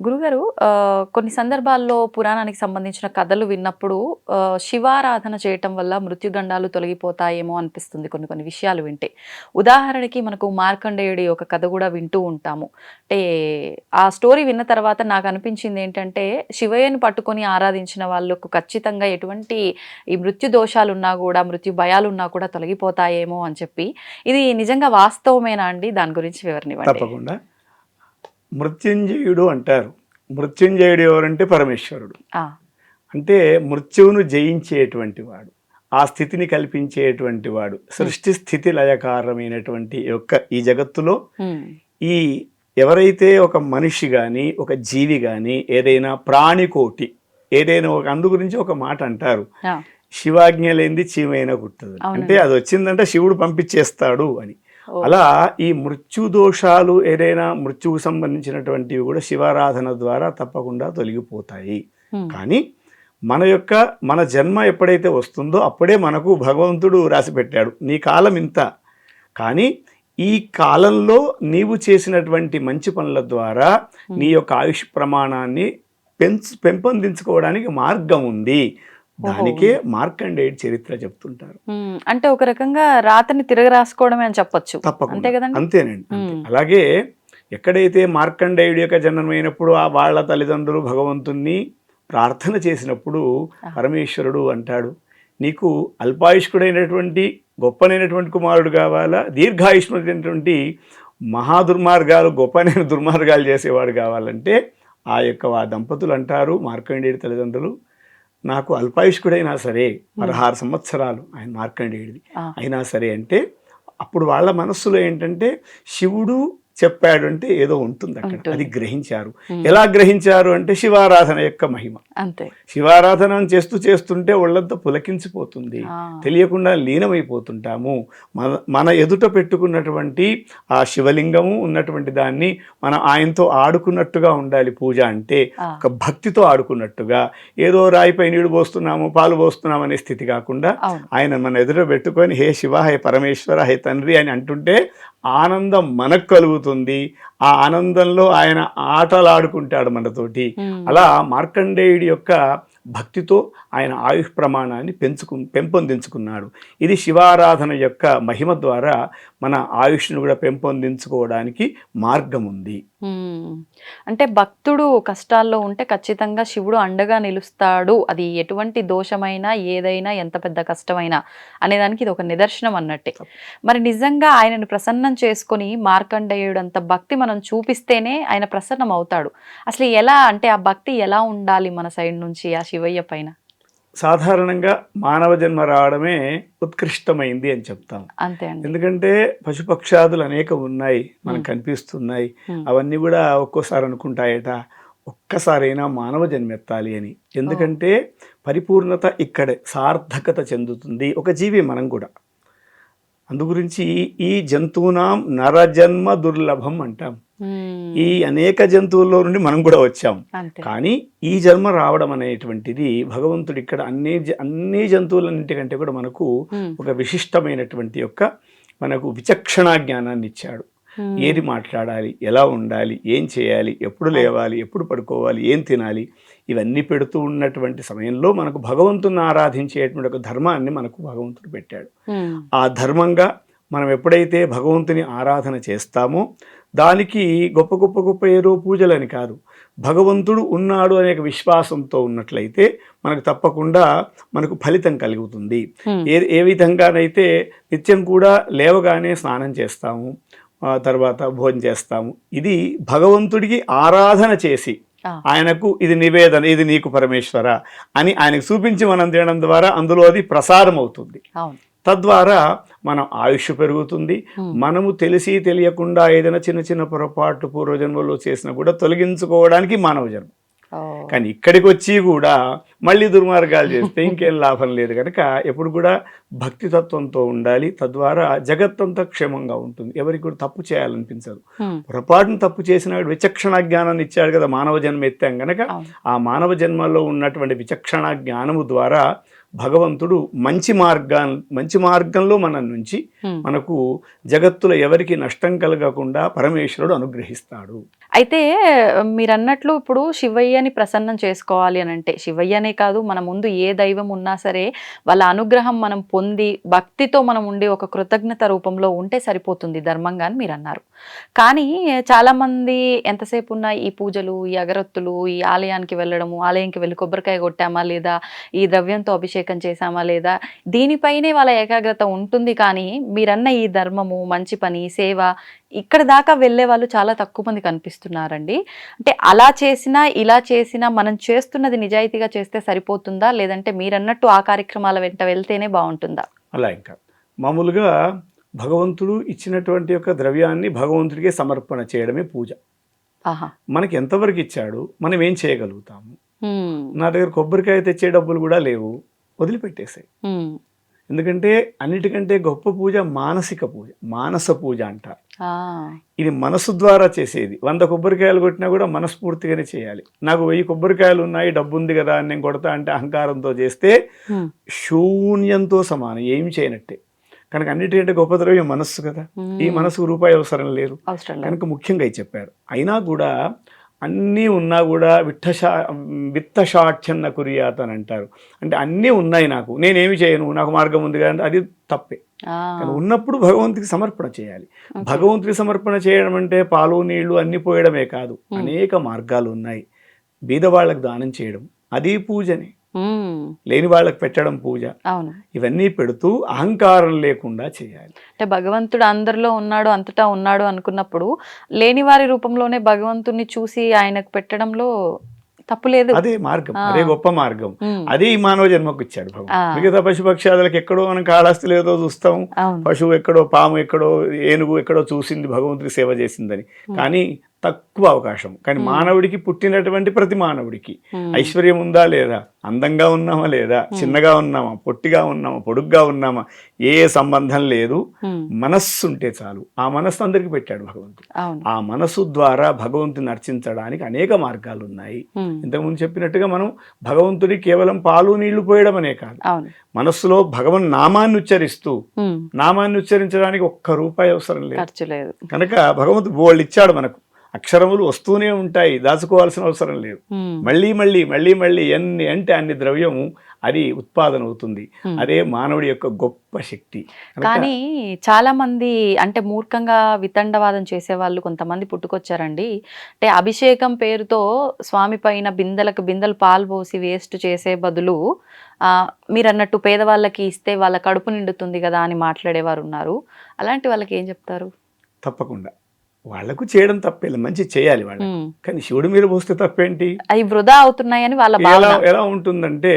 గురుగారు ఆ, కొన్ని సందర్భాల్లో పురాణానికి సంబంధించిన కథలు విన్నప్పుడు ఆ, శివారాధన చేయటం వల్ల మృత్యుగండాలు తొలగిపోతాయేమో అనిపిస్తుంది కొన్ని కొన్ని విషయాలు వింటే. ఉదాహరణకి మనకు మార్కండేయుడి ఒక కథ కూడా వింటూ ఉంటాము. అంటే ఆ స్టోరీ విన్న తర్వాత నాకు అనిపించింది ఏంటంటే శివయ్యను పట్టుకొని ఆరాధించిన వాళ్ళకు ఖచ్చితంగా ఎటువంటి ఈ మృత్యు దోషాలు ఉన్నా కూడా మృత్యు భయాలు ఉన్నా కూడా తొలగిపోతాయేమో అని చెప్పి. ఇది నిజంగా వాస్తవమేనా అండి? దాని గురించి వివరణ ఇవ్వండి. తప్పకుండా. మృత్యుంజయుడు అంటారు. మృత్యుంజయుడు ఎవరంటే పరమేశ్వరుడు. అంటే మృత్యువును జయించేటువంటి వాడు ఆ స్థితిని కల్పించేటువంటి వాడు సృష్టి స్థితి లయకారమైనటువంటి యొక్క ఈ జగత్తులో ఈ ఎవరైతే ఒక మనిషి కానీ ఒక జీవి కానీ ఏదైనా ప్రాణికోటి ఏదైనా ఒక అందు గురించి ఒక మాట అంటారు. శివాజ్ఞ లేనిది చీమైనా కుట్టదు. అంటే అది వచ్చిందంటే శివుడు పంపించేస్తాడు అని. అలా ఈ మృత్యు దోషాలు ఏదైనా మృత్యువుకు సంబంధించినటువంటివి కూడా శివారాధన ద్వారా తప్పకుండా తొలగిపోతాయి. కానీ మన యొక్క మన జన్మ ఎప్పుడైతే వస్తుందో అప్పుడే మనకు భగవంతుడు రాసి పెట్టాడు నీ కాలం ఇంత. కానీ ఈ కాలంలో నీవు చేసినటువంటి మంచి పనుల ద్వారా నీ యొక్క ఆయుష్ ప్రమాణాన్ని పెంచు పెంపొందించుకోవడానికి మార్గం ఉంది. దానికే మార్కండేయుడి చరిత్ర చెప్తుంటారు. అంటే ఒక రకంగా రాతని తిరగ రాసుకోవడమే అని చెప్పొచ్చు. అంతే తప్పకుండా కదండి? అంతేనండి. అలాగే ఎక్కడైతే మార్కండేయుడి యొక్క జననమైనప్పుడు ఆ వాళ్ళ తల్లిదండ్రులు భగవంతుణ్ణి ప్రార్థన చేసినప్పుడు. పరమేశ్వరుడు అంటాడు నీకు అల్పాయుష్కుడైనటువంటి గొప్పనైనటువంటి కుమారుడు కావాలా? దీర్ఘాయుష్మైనటువంటి మహా దుర్మార్గాలు గొప్పనైన దుర్మార్గాలు చేసేవాడు కావాలంటే ఆ యొక్క ఆ దంపతులు అంటారు మార్కండేయుడి తల్లిదండ్రులు. నాకు అల్పాయుష్కుడైనా సరే పదహారు సంవత్సరాలు ఆయన మార్కండేయుడిది. అయినా సరే అంటే అప్పుడు వాళ్ళ మనస్సులో ఏంటంటే శివుడు చెప్పాడు అంటే ఏదో ఉంటుంది అక్కడ. అది గ్రహించారు. ఎలా గ్రహించారు అంటే శివారాధన యొక్క మహిమ. అంతే. శివారాధన చేస్తూ చేస్తుంటే ఒళ్ళంతా పులకించిపోతుంది. తెలియకుండా లీనమైపోతుంటాము. మన మన ఎదుట పెట్టుకున్నటువంటి ఆ శివలింగము ఉన్నటువంటి దాన్ని మనం ఆయనతో ఆడుకున్నట్టుగా ఉండాలి పూజ అంటే ఒక భక్తితో ఆడుకున్నట్టుగా. ఏదో రాయిపై నీళ్ళు పోస్తున్నాము పాలు పోస్తున్నాము అనే స్థితి కాకుండా ఆయన మన ఎదుట పెట్టుకొని హే శివ హే పరమేశ్వర హే తండ్రి అని అంటుంటే ఆనందం మనకు కలుగుతుంది. ఆ ఆనందంలో ఆయన ఆటలాడుకుంటాడు మనతోటి అలా మార్కండేయుడి యొక్క భక్తితో ఆయన ఆయుష్ ప్రమాణాన్ని పెంచుకు పెంపొందించుకున్నాడు. ఇది శివారాధన యొక్క మహిమ ద్వారా మన ఆయుష్ను కూడా పెంపొందించుకోవడానికి మార్గం ఉంది. అంటే భక్తుడు కష్టాల్లో ఉంటే ఖచ్చితంగా శివుడు అండగా నిలుస్తాడు. అది ఎటువంటి దోషమైనా ఏదైనా ఎంత పెద్ద కష్టమైనా అనేదానికి ఇది ఒక నిదర్శనం అన్నట్టే. మరి నిజంగా ఆయనను ప్రసన్నం చేసుకొని మార్కండేయుడు అంత భక్తి మనం చూపిస్తేనే ఆయన ప్రసన్నం అవుతాడు అసలు ఎలా అంటే ఆ భక్తి ఎలా ఉండాలి మన సైడ్ నుంచి ఆ శివయ్య పైన. సాధారణంగా మానవ జన్మ రావడమే ఉత్కృష్టమైంది అని చెప్తాం. అంతే ఎందుకంటే పశుపక్షాదులు అనేకం ఉన్నాయి మనకు. కనిపిస్తున్నాయి. అవన్నీ కూడా ఒక్కోసారి అనుకుంటాయట ఒక్కసారైనా మానవ జన్మెత్తాలి అని. ఎందుకంటే పరిపూర్ణత ఇక్కడే సార్థకత చెందుతుంది ఒక జీవి మనం కూడా. అందుగురించి ఈ జంతువునాం నరజన్మ దుర్లభం అంటాం. ఈ అనేక జంతువుల్లో నుండి మనం కూడా వచ్చాం. కానీ ఈ జన్మ రావడం అనేటువంటిది భగవంతుడు ఇక్కడ అన్ని అన్ని జంతువులన్నింటికంటే కూడా మనకు ఒక విశిష్టమైనటువంటి యొక్క మనకు విచక్షణా జ్ఞానాన్ని ఇచ్చాడు. ఏది మాట్లాడాలి? ఎలా ఉండాలి? ఏం చేయాలి? ఎప్పుడు లేవాలి? ఎప్పుడు పడుకోవాలి? ఏం తినాలి? ఇవన్నీ పెడుతూ ఉన్నటువంటి సమయంలో మనకు భగవంతుని ఆరాధించేటువంటి ఒక ధర్మాన్ని మనకు భగవంతుడు పెట్టాడు. ఆ ధర్మంగా మనం ఎప్పుడైతే భగవంతుని ఆరాధన చేస్తామో దానికి గొప్ప గొప్ప గొప్ప ఏదో పూజలని కాదు. భగవంతుడు ఉన్నాడు అనే విశ్వాసంతో ఉన్నట్లయితే మనకు తప్పకుండా మనకు ఫలితం కలుగుతుంది. ఏ ఏ విధంగానైతే నిత్యం కూడా లేవగానే స్నానం చేస్తాము తర్వాత భోజనం చేస్తాము ఇది భగవంతుడికి ఆరాధన చేసి ఆయనకు ఇది నివేదన ఇది నీకు పరమేశ్వర అని ఆయనకు చూపించి మనం తినడం ద్వారా అందులో అది ప్రసారం అవుతుంది తద్వారా మన ఆయుష్ పెరుగుతుంది. మనము తెలిసి తెలియకుండా ఏదైనా చిన్న చిన్న పొరపాటు పూర్వజన్మలో చేసినా కూడా తొలగించుకోవడానికి మానవ జన్మ. కానీ ఇక్కడికి వచ్చి కూడా మళ్ళీ దుర్మార్గాలు చేస్తే ఇంకేం లాభం లేదు. కనుక ఎప్పుడు కూడా భక్తి తత్వంతో ఉండాలి. తద్వారా జగత్తంతా క్షేమంగా ఉంటుంది. ఎవరికి కూడా తప్పు చేయాలనిపించదు. పొరపాటును తప్పు చేసిన విచక్షణ జ్ఞానాన్ని ఇచ్చాడు కదా మానవ జన్మ ఎత్తాం గనక. అవును. ఆ మానవ జన్మలో ఉన్నటువంటి విచక్షణ జ్ఞానము ద్వారా భగవంతుడు మంచి మార్గాన్ మంచి మార్గంలో మన నుంచి. మనకు జగత్తులో ఎవరికి నష్టం కలగకుండా పరమేశ్వరుడు అనుగ్రహిస్తాడు అయితే మీరు అన్నట్లు ఇప్పుడు శివయ్యని ప్రసన్నం చేసుకోవాలి అని అంటే శివయ్యనే కాదు మన ముందు ఏ దైవం ఉన్నా సరే వాళ్ళ అనుగ్రహం మనం పొంది భక్తితో మనం ఉండి ఒక కృతజ్ఞత రూపంలో ఉంటే సరిపోతుంది ధర్మంగా అని మీరు అన్నారు కానీ చాలామంది ఎంతసేపు ఉన్న ఈ పూజలు ఈ అగరత్తులు ఈ ఆలయానికి వెళ్ళడము ఆలయానికి వెళ్ళి కొబ్బరికాయ కొట్టామా లేదా ఈ ద్రవ్యంతో అభిషేకం చేశామా లేదా? దీనిపైనే వాళ్ళ ఏకాగ్రత ఉంటుంది కానీ మీరన్న ఈ ధర్మము మంచి పని సేవ ఇక్కడ దాకా వెళ్ళే వాళ్ళు చాలా తక్కువ మంది కనిపిస్తున్నారండి. అంటే అలా చేసినా ఇలా చేసినా మనం చేస్తున్నది నిజాయితీగా చేస్తే సరిపోతుందా? లేదంటే మీరన్నట్టు ఆ కార్యక్రమాల వెంట వెళ్తేనే బాగుంటుందా? అలా ఇంకా. మామూలుగా భగవంతుడు ఇచ్చినటువంటి యొక్క ద్రవ్యాన్ని భగవంతుడికే సమర్పణ చేయడమే పూజ. ఆహా. మనకి ఎంతవరకు ఇచ్చాడు? మనం ఏం చేయగలుగుతాము. నా దగ్గర కొబ్బరికాయ తెచ్చే డబ్బులు కూడా లేవు. వదిలిపెట్టేసాయి. ఎందుకంటే అన్నిటికంటే గొప్ప పూజ మానసిక పూజ మానస పూజ అంటారు. ఇది మనసు ద్వారా చేసేది. వంద కొబ్బరికాయలు కొట్టినా కూడా మనస్ఫూర్తిగానే చేయాలి. నాకు వెయ్యి కొబ్బరికాయలు ఉన్నాయి డబ్బు ఉంది కదా అని నేను కొడతా అంటే అహంకారంతో చేస్తే. శూన్యంతో సమానం ఏం చేయనట్టే. కనుక అన్నిటికంటే గొప్ప ద్రవ్యం మనస్సు కదా. ఈ మనసుకు రూపాయి అవసరం లేదు. కనుక ముఖ్యంగా చెప్పారు. అయినా కూడా అన్నీ ఉన్నా కూడా విట్టషా విత్తషాఠ్యన్న కురియాత అని అంటారు అంటే అన్నీ ఉన్నాయి నాకు. నేనేమి చేయను? నాకు మార్గం ఉంది కదా అంటే అది తప్పే. కానీ ఉన్నప్పుడు భగవంతుడికి సమర్పణ చేయాలి. Okay. భగవంతుడికి సమర్పణ చేయడం అంటే పాలు నీళ్ళు అన్ని పోయడమే కాదు. అనేక మార్గాలు ఉన్నాయి. బీద వాళ్ళకి దానం చేయడం. అది పూజనే. లేని వాళ్ళకి పెట్టడం పూజ. అవును. ఇవన్నీ పెడుతూ అహంకారం లేకుండా చేయాలి. అంటే భగవంతుడు అందరిలో ఉన్నాడు అంతటా ఉన్నాడు అనుకున్నప్పుడు లేని వారి రూపంలోనే భగవంతుణ్ణి చూసి ఆయనకు పెట్టడంలో తప్పు లేదు. అదే మార్గం. అదే గొప్ప మార్గం. అదే ఈ మానవ జన్మకు ఇచ్చాడు. భగవాన్. మిగతా పశుపక్షాదులకు ఎక్కడో మనం కాళాస్తి లేదో చూస్తాం. పశువు ఎక్కడో పాము ఎక్కడో ఏనుగు ఎక్కడో చూసింది భగవంతుడి సేవ చేసిందని. కానీ తక్కువ అవకాశం. కానీ మానవుడికి పుట్టినటువంటి ప్రతి మానవుడికి. ఐశ్వర్యం ఉందా లేదా? అందంగా ఉన్నామా లేదా? చిన్నగా ఉన్నామా? పొట్టిగా ఉన్నామా? పొడుగ్గా ఉన్నామా? ఏ సంబంధం లేదు. మనస్సు ఉంటే చాలు. ఆ మనస్సు అందరికి పెట్టాడు భగవంతుడు. ఆ మనసు ద్వారా భగవంతుని అర్చించడానికి అనేక మార్గాలు ఉన్నాయి. ఇంతకుముందు చెప్పినట్టుగా మనం భగవంతుడి కేవలం పాలు నీళ్ళు పోయడం అనే కాదు మనస్సులో భగవన్ నామాన్ని ఉచ్చరిస్తూ. నామాన్ని ఉచ్చరించడానికి ఒక్క రూపాయి అవసరం లేదు. కనుక భగవంతుడు బోళ్ళు ఇచ్చాడు మనకు. అక్షరములు వస్తూనే ఉంటాయి. దాచుకోవాల్సిన అవసరం లేదు. మళ్ళీ మళ్ళీ మళ్ళీ మళ్ళీ ఎన్ని అంటే అన్ని ద్రవ్యము అది ఉత్పాదన అవుతుంది. అదే మానవుడి యొక్క గొప్ప శక్తి. కానీ చాలా మంది అంటే మూర్ఖంగా వితండవాదం చేసే వాళ్ళు కొంతమంది పుట్టుకొచ్చారండి. అంటే అభిషేకం పేరుతో స్వామి పైన బిందెలకు బిందెలు పాలు పోసి వేస్ట్ చేసే బదులు ఆ, మీరు అన్నట్టు పేదవాళ్ళకి ఇస్తే వాళ్ళ కడుపు నిండుతుంది కదా అని మాట్లాడేవారు ఉన్నారు అలాంటి వాళ్ళకి ఏం చెప్తారు? తప్పకుండా. వాళ్ళకు చేయడం తప్పేలేదు మంచి చేయాలి వాళ్ళు. కానీ శివుడి మీద పోస్తే తప్పేంటి? అవి వృధా అవుతున్నాయని వాళ్ళ ఎలా ఉంటుందంటే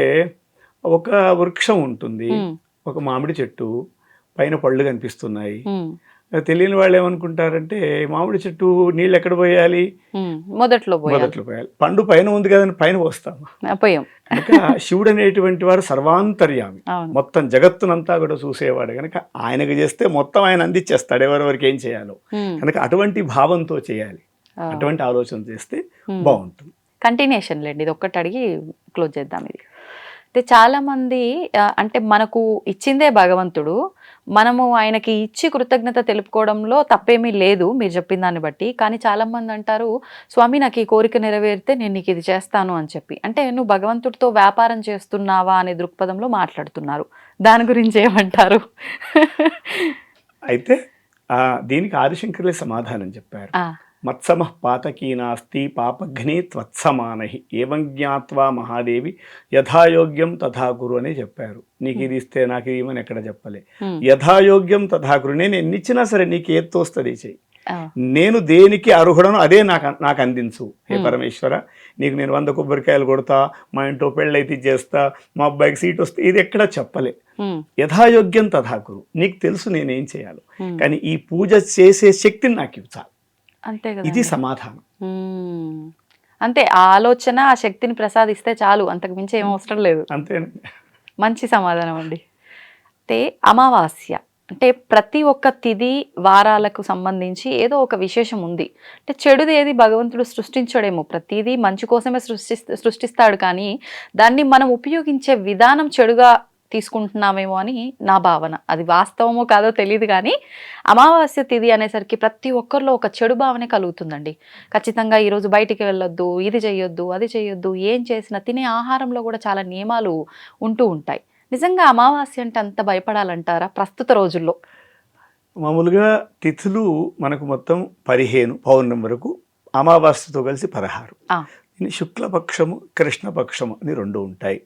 ఒక వృక్షం ఉంటుంది ఒక మామిడి చెట్టు పైన పళ్ళు కనిపిస్తున్నాయి. తెలియని వాళ్ళు ఏమనుకుంటారంటే మామిడి చెట్టు నీళ్ళు ఎక్కడ పోయాలి. మొదట్లో మొదట్లో పోయాలి. పండు పైన ఉంది కదని పైన పోస్తాము. పోయాం. కనుక శివుడు అనేటువంటి వాడు సర్వాంతర్యామి. మొత్తం జగత్తునంతా కూడా చూసేవాడు. కనుక ఆయనకు చేస్తే మొత్తం ఆయన అందించేస్తాడు ఎవరెవరికి ఏం చేయాలో. కనుక అటువంటి భావంతో చేయాలి. అటువంటి ఆలోచన చేస్తే. బాగుంటుంది. కంటిన్యూషన్ లేండి ఇది ఒక్కటి అడిగి క్లోజ్ చేద్దాం ఇది. అయితే చాలా మంది ఆ, అంటే మనకు ఇచ్చిందే భగవంతుడు మనము ఆయనకి ఇచ్చి కృతజ్ఞత తెలుపుకోవడంలో తప్పేమీ లేదు మీరు చెప్పిన దాన్ని బట్టి. కానీ చాలా మంది అంటారు స్వామి నాకు ఈ కోరిక నెరవేరితే నేను నీకు ఇది చేస్తాను అని చెప్పి. అంటే నువ్వు భగవంతుడితో వ్యాపారం చేస్తున్నావా అనే దృక్పథంలో మాట్లాడుతున్నారు. దాని గురించి ఏమంటారు? అయితే దీనికి ఆదిశంకరులే సమాధానం చెప్పారు. మత్సమ పాతకీ నాస్తి పాపఘ్ని త్వత్సమానహి ఏవం జ్ఞాత్వా మహాదేవి యథాయోగ్యం తథా గురు అని చెప్పారు. నీకు ఇది ఇస్తే నాకు ఇది ఇవ్వని ఎక్కడ చెప్పలే. యథాయోగ్యం తథా గురు నేను ఎన్ని ఇచ్చినా సరే నీకు ఏది తోస్తుంది చెయ్యి. ఆ, నేను దేనికి అర్హుడను అదే నాకు నాకు అందించు. హే. పరమేశ్వర నీకు నేను వంద కొబ్బరికాయలు కొడతా మా ఇంట్లో పెళ్ళైతే చేస్తా మా అబ్బాయికి సీట్ వస్తే ఇది ఎక్కడ చెప్పలే. యథాయోగ్యం తథాకురు నీకు తెలుసు నేనేం చేయాలో. కానీ ఈ పూజ చేసే శక్తిని నాకు ఇవ్వాలి అంతే కదా ఇది సమాధానం. అంతే ఆ ఆలోచన ఆ శక్తిని ప్రసాదిస్తే చాలు. అంతకు మించి ఏం అవసరం లేదు. అంతేనండి. మంచి సమాధానం అండి. అంటే అమావాస్య. అంటే ప్రతి ఒక్క తిథి వారాలకు సంబంధించి ఏదో ఒక విశేషం ఉంది. అంటే చెడుది ఏది భగవంతుడు సృష్టించడేమో. ప్రతిదీ మంచి కోసమే సృష్టి సృష్టిస్తాడు కానీ దాన్ని మనం ఉపయోగించే విధానం చెడుగా తీసుకుంటున్నామేమో అని నా భావన. అది వాస్తవమో కాదో తెలియదు కానీ అమావాస్య తిథి అనేసరికి ప్రతి ఒక్కరిలో ఒక చెడు భావనే కలుగుతుందండి. ఖచ్చితంగా ఈరోజు బయటికి వెళ్ళొద్దు ఇది చేయొద్దు అది చేయొద్దు ఏం చేసినా తినే ఆహారంలో కూడా చాలా నియమాలు ఉంటూ ఉంటాయి. నిజంగా అమావాస్య అంటే అంత భయపడాలంటారా ప్రస్తుత రోజుల్లో? మామూలుగా తిథులు మనకు మొత్తం పదిహేను పౌర్ణమి వరకు అమావాస్యతో కలిసి పదహారు. శుక్లపక్షము కృష్ణపక్షము అని రెండు ఉంటాయి.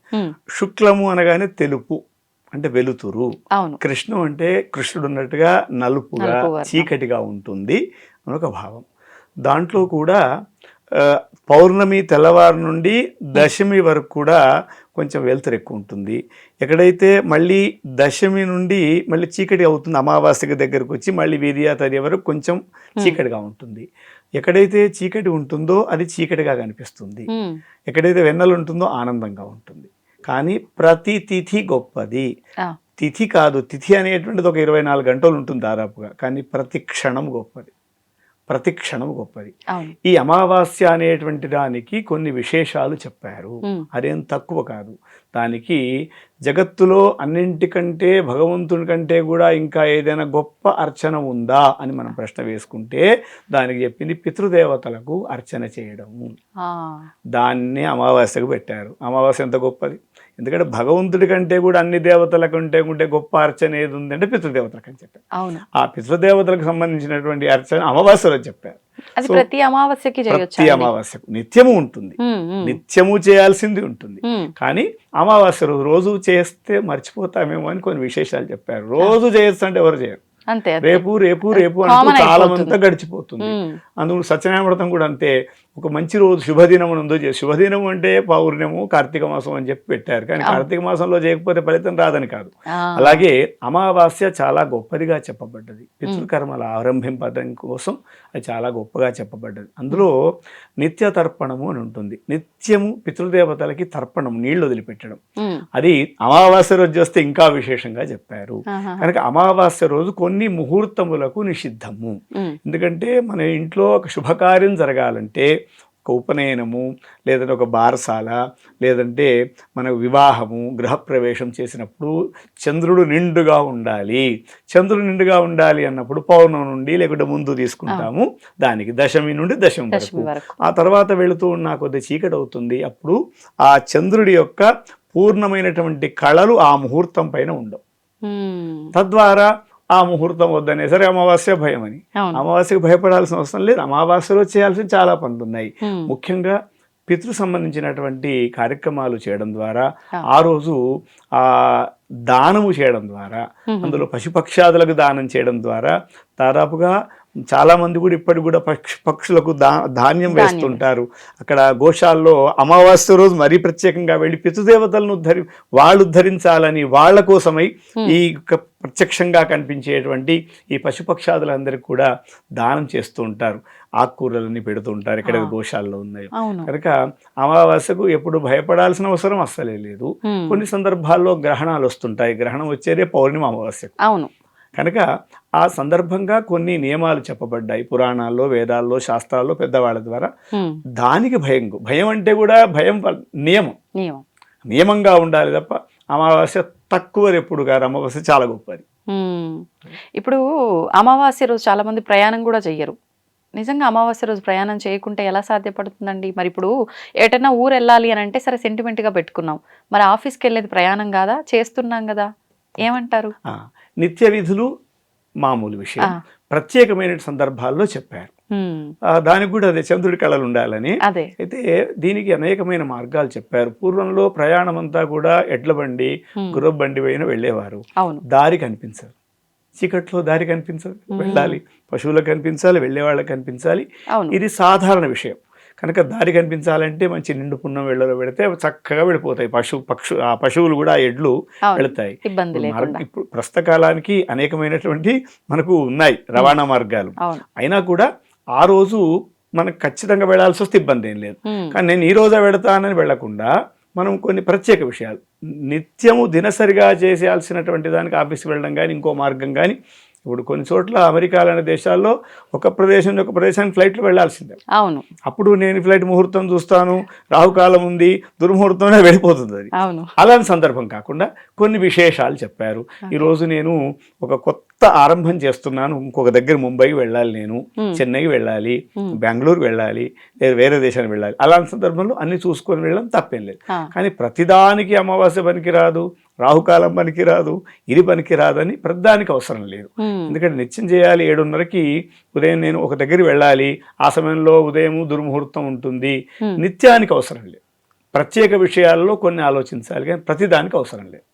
శుక్లము అనగానే తెలుపు అంటే వెలుతురు. కృష్ణం అంటే కృష్ణుడు ఉన్నట్టుగా నలుపుగా. చీకటిగా ఉంటుంది అని ఒక భావం. దాంట్లో కూడా పౌర్ణమి తెల్లవారు నుండి దశమి వరకు కూడా కొంచెం వెలుతురు ఎక్కువ ఉంటుంది. ఎక్కడైతే మళ్ళీ దశమి నుండి మళ్ళీ చీకటి అవుతుంది అమావాస్యకి దగ్గరకు వచ్చి మళ్ళీ వీర్యాతర్య వరకు కొంచెం చీకటిగా ఉంటుంది. ఎక్కడైతే చీకటి ఉంటుందో అది చీకటిగా కనిపిస్తుంది. ఎక్కడైతే వెన్నెల ఉంటుందో ఆనందంగా ఉంటుంది. కానీ ప్రతి తిథి గొప్పది. తిథి కాదు తిథి అనేటువంటిది ఒక ఇరవై నాలుగు గంటలు ఉంటుంది దాదాపుగా. కానీ ప్రతి క్షణం గొప్పది. ప్రతి క్షణం గొప్పది. ఈ అమావాస్య అనేటువంటి దానికి కొన్ని విశేషాలు చెప్పారు. అదేం తక్కువ కాదు. దానికి జగత్తులో అన్నింటికంటే భగవంతుని కంటే కూడా ఇంకా ఏదైనా గొప్ప అర్చన ఉందా అని మనం ప్రశ్న వేసుకుంటే దానికి చెప్పింది పితృదేవతలకు అర్చన చేయడము. ఆ, దాన్ని అమావాస్యకు పెట్టారు. అమావాస్య ఎంత గొప్పది? ఎందుకంటే భగవంతుడి కంటే కూడా అన్ని దేవతల కంటే ఉంటే గొప్ప అర్చన ఏది ఉందంటే పితృదేవతలకు అని చెప్పారు. ఆ పితృదేవతలకు సంబంధించినటువంటి అర్చన అమావాస్యలో చెప్పారు. అది ప్రతి అమావాస్యకి ప్రతి అమావాస్యకు నిత్యము ఉంటుంది. నిత్యము చేయాల్సింది ఉంటుంది. కానీ అమావాస్య రోజు చేస్తే మర్చిపోతామేమో అని కొన్ని విశేషాలు చెప్పారు. రోజు చేయొచ్చు అంటే ఎవరు చేయరు. అంతే. రేపు రేపు రేపు అంటూ కాలం. అంతా గడిచిపోతుంది. అందుకు సత్యనారాయణ కూడా అంతే. ఒక మంచి రోజు శుభదినం ఉందో శుభదినం అంటే పౌర్ణము కార్తీక మాసం అని చెప్పి పెట్టారు. కానీ కార్తీక మాసంలో చేయకపోతే ఫలితం రాదని కాదు. అలాగే అమావాస్య చాలా గొప్పదిగా చెప్పబడ్డది. పితృకర్మల ఆరంభింపడం కోసం అది చాలా గొప్పగా చెప్పబడ్డది. అందులో నిత్య తర్పణము అని ఉంటుంది. నిత్యము పితృదేవతలకి తర్పణం నీళ్ళు వదిలిపెట్టడం. అది అమావాస్య రోజు వస్తే ఇంకా విశేషంగా చెప్పారు. కనుక అమావాస్య రోజు కొన్ని ముహూర్తములకు నిషిద్ధము. ఎందుకంటే మన ఇంట్లో ఒక శుభకార్యం జరగాలంటే ఒక ఉపనయనము లేదంటే ఒక బారసాల లేదంటే మన వివాహము గృహప్రవేశం చేసినప్పుడు చంద్రుడు నిండుగా ఉండాలి. చంద్రుడు నిండుగా ఉండాలి అన్నప్పుడు పౌర్ణమి నుండి లేకుంటే ముందు తీసుకుంటాము. దానికి దశమి నుండి దశమి వరకు. ఆ తర్వాత వెళుతూ ఉన్న కొద్ది చీకటి అవుతుంది. అప్పుడు ఆ చంద్రుడి యొక్క పూర్ణమైనటువంటి కళలు ఆ ముహూర్తం పైన ఉండవు. తద్వారా ఆ ముహూర్తం వద్దనే. సరే అమావాస్య భయం అని అమావాస్యకు భయపడాల్సిన అవసరం లేదు. అమావాస్యలో చేయాల్సిన చాలా పనులు ఉన్నాయి ముఖ్యంగా పితృ సంబంధించినటువంటి కార్యక్రమాలు చేయడం ద్వారా ఆ. రోజు ఆ దానము చేయడం ద్వారా అందులో పశుపక్షాదులకు దానం చేయడం ద్వారా దాదాపుగా చాలా మంది కూడా ఇప్పటికి కూడా పక్షి పక్షులకు దా ధాన్యం వేస్తుంటారు. అక్కడ గోశాల్లో అమావాస్య రోజు మరీ ప్రత్యేకంగా వెళ్ళి పితృదేవతలను ఉద్ధరి వాళ్ళు ఉద్ధరించాలని వాళ్ళ కోసమై ఈ ప్రత్యక్షంగా కనిపించేటువంటి ఈ పశుపక్షాదులందరికీ కూడా దానం చేస్తూ ఉంటారు. ఆకుకూరలని పెడుతూ ఉంటారు ఇక్కడ. గోశాల్లో ఉన్నాయి. కనుక అమావాస్యకు ఎప్పుడు భయపడాల్సిన అవసరం అస్సలే లేదు. కొన్ని సందర్భాల్లో గ్రహణాలు వస్తుంటాయి. గ్రహణం వచ్చేదే పౌర్ణమి అమావాస్యకు. అవును. కనుక ఆ సందర్భంగా కొన్ని నియమాలు చెప్పబడ్డాయి. పురాణాల్లో వేదాల్లో శాస్త్రాల్లో పెద్దవాళ్ళ ద్వారా. దానికి భయం భయం అంటే కూడా భయం నియమం. నియమం. నియమంగా ఉండాలి తప్ప అమావాస్య తక్కువ ఎప్పుడు గారు అమావాస్య చాలా గొప్పది. ఇప్పుడు అమావాస్య రోజు చాలా మంది ప్రయాణం కూడా చెయ్యరు. నిజంగా అమావాస్య రోజు ప్రయాణం చేయకుంటే ఎలా సాధ్యపడుతుందండి? మరి ఇప్పుడు ఎటైనా ఊరు వెళ్ళాలి అని అంటే సరే సెంటిమెంట్గా పెట్టుకున్నాం. మరి ఆఫీస్కి వెళ్ళేది ప్రయాణం కాదా? చేస్తున్నాం కదా. ఏమంటారు? నిత్య విధులు మామూలు విషయం. ప్రత్యేకమైన సందర్భాల్లో చెప్పారు. దానికి కూడా అదే చంద్రుడి కళలు ఉండాలని. అదే. అయితే దీనికి అనేకమైన మార్గాలు చెప్పారు. పూర్వంలో ప్రయాణం అంతా కూడా ఎడ్ల బండి ఉమ్, గుర్రపు బండి పైన వెళ్ళేవారు. దారి కనిపించదు. చీకట్లో దారి కనిపించదు. వెళ్ళాలి. పశువులకు కనిపించాలి వెళ్ళే వాళ్ళకి కనిపించాలి ఇది సాధారణ విషయం. కనుక దారి కనిపించాలంటే మంచి నిండు పున్నం వెళ్ళలో పెడితే చక్కగా వెళ్ళిపోతాయి పశు పక్షు ఆ పశువులు కూడా ఆ ఎడ్లు వెళతాయి. ఇప్పుడు ప్రస్తుత కాలానికి అనేకమైనటువంటి మనకు ఉన్నాయి రవాణా మార్గాలు. అయినా కూడా ఆ రోజు మనకు ఖచ్చితంగా వెళ్ళాల్సి వస్తే ఇబ్బంది ఏం లేదు. కానీ నేను ఈ రోజే వెళతానని వెళ్ళకుండా మనం కొన్ని ప్రత్యేక విషయాలు. నిత్యము దినసరిగా చేసేయాల్సినటువంటి దానికి ఆఫీస్కి వెళ్ళడం కానీ ఇంకో మార్గం కానీ ఇప్పుడు కొన్ని చోట్ల అమెరికా లాంటి దేశాల్లో ఒక ప్రదేశం నుంచి ఒక ప్రదేశానికి ఫ్లైట్లో వెళ్ళాల్సిందే అవును. అప్పుడు నేను ఫ్లైట్ ముహూర్తం చూస్తాను రాహుకాలం ఉంది దుర్ముహూర్తంలో వెళ్ళిపోతుంది అది. అవును. అలాంటి సందర్భం కాకుండా కొన్ని విశేషాలు చెప్పారు. ఈరోజు నేను ఒక కొత్త ఆరంభం చేస్తున్నాను. ఇంకొక దగ్గర ముంబైకి వెళ్ళాలి నేను చెన్నైకి వెళ్ళాలి బెంగళూరు వెళ్ళాలి లేదా వేరే దేశానికి వెళ్ళాలి. అలాంటి సందర్భంలో అన్ని చూసుకొని వెళ్ళడం తప్పేం లేదు. కానీ ప్రతిదానికి అమావాస్య పనికిరాదు. రాహుకాలం పనికిరాదు ఇది పనికిరాదని ప్రతిదానికి అవసరం లేదు. ఎందుకంటే నిత్యం చేయాలి ఏడున్నరకి ఉదయం నేను ఒక దగ్గరికి వెళ్ళాలి ఆ సమయంలో ఉదయం దుర్ముహూర్తం ఉంటుంది. నిత్యానికి అవసరం లేదు. ప్రత్యేక విషయాల్లో కొన్ని ఆలోచించాలి కానీ ప్రతిదానికి అవసరం లేదు.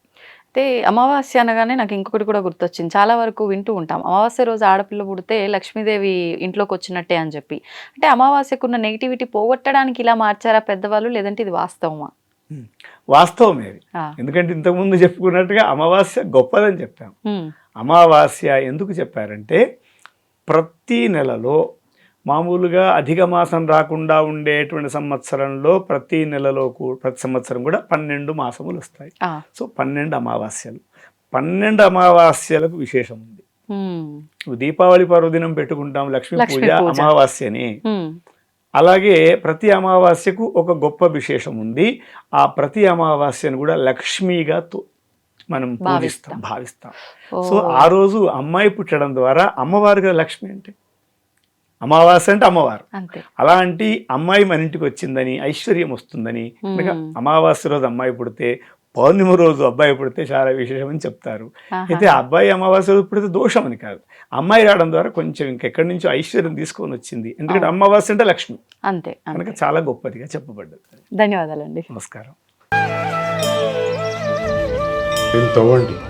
అయితే అమావాస్య అనగానే నాకు ఇంకొకటి కూడా గుర్తొచ్చింది. చాలా వరకు వింటూ ఉంటాం. అమావాస్య రోజు ఆడపిల్ల పుడితే లక్ష్మీదేవి ఇంట్లోకి వచ్చినట్టే అని చెప్పి. అంటే అమావాస్యకున్న నెగిటివిటీ పోగొట్టడానికి ఇలా మార్చారా పెద్దవాళ్ళు? లేదంటే ఇది వాస్తవమా? వాస్తవమే అది. ఎందుకంటే ఇంతకుముందు చెప్పుకున్నట్టుగా అమావాస్య గొప్పదని చెప్పాం. అమావాస్య ఎందుకు చెప్పారంటే ప్రతి నెలలో మామూలుగా అధిక మాసం రాకుండా ఉండేటువంటి సంవత్సరంలో ప్రతి నెలలో ప్రతి సంవత్సరం కూడా పన్నెండు మాసములు వస్తాయి. సో పన్నెండు అమావాస్యలు పన్నెండు అమావాస్యలకు విశేషం ఉంది దీపావళి పర్వదినం పెట్టుకుంటాం లక్ష్మీ పూజ. అమావాస్యని. అలాగే ప్రతి అమావాస్యకు ఒక గొప్ప విశేషం ఉంది. ఆ ప్రతి అమావాస్యను కూడా లక్ష్మీగా తో- మనం పూజిస్తాం భావిస్తాం. సో ఆ రోజు అమ్మాయి పుట్టడం ద్వారా అమ్మవారుగా లక్ష్మి అంటే? అమావాస్య అంటే అమ్మవారు. అలాంటి అమ్మాయి మన ఇంటికి వచ్చిందని ఐశ్వర్యం వస్తుందని అమావాస్య రోజు అమ్మాయి పుడితే పౌర్ణిమ రోజు అబ్బాయి పుడితే చాలా విశేషం అని చెప్తారు. అయితే అబ్బాయి అమావాస్య రోజు పుడితే దోషం అని కాదు. అమ్మాయి రావడం ద్వారా కొంచెం ఇంకెక్కడి నుంచో ఐశ్వర్యం తీసుకొని వచ్చింది. ఎందుకంటే అమావాస్య అంటే లక్ష్మి. అంతే. కనుక చాలా గొప్పదిగా చెప్పబడ్డది. ధన్యవాదాలండి. నమస్కారం. తవ్వండి?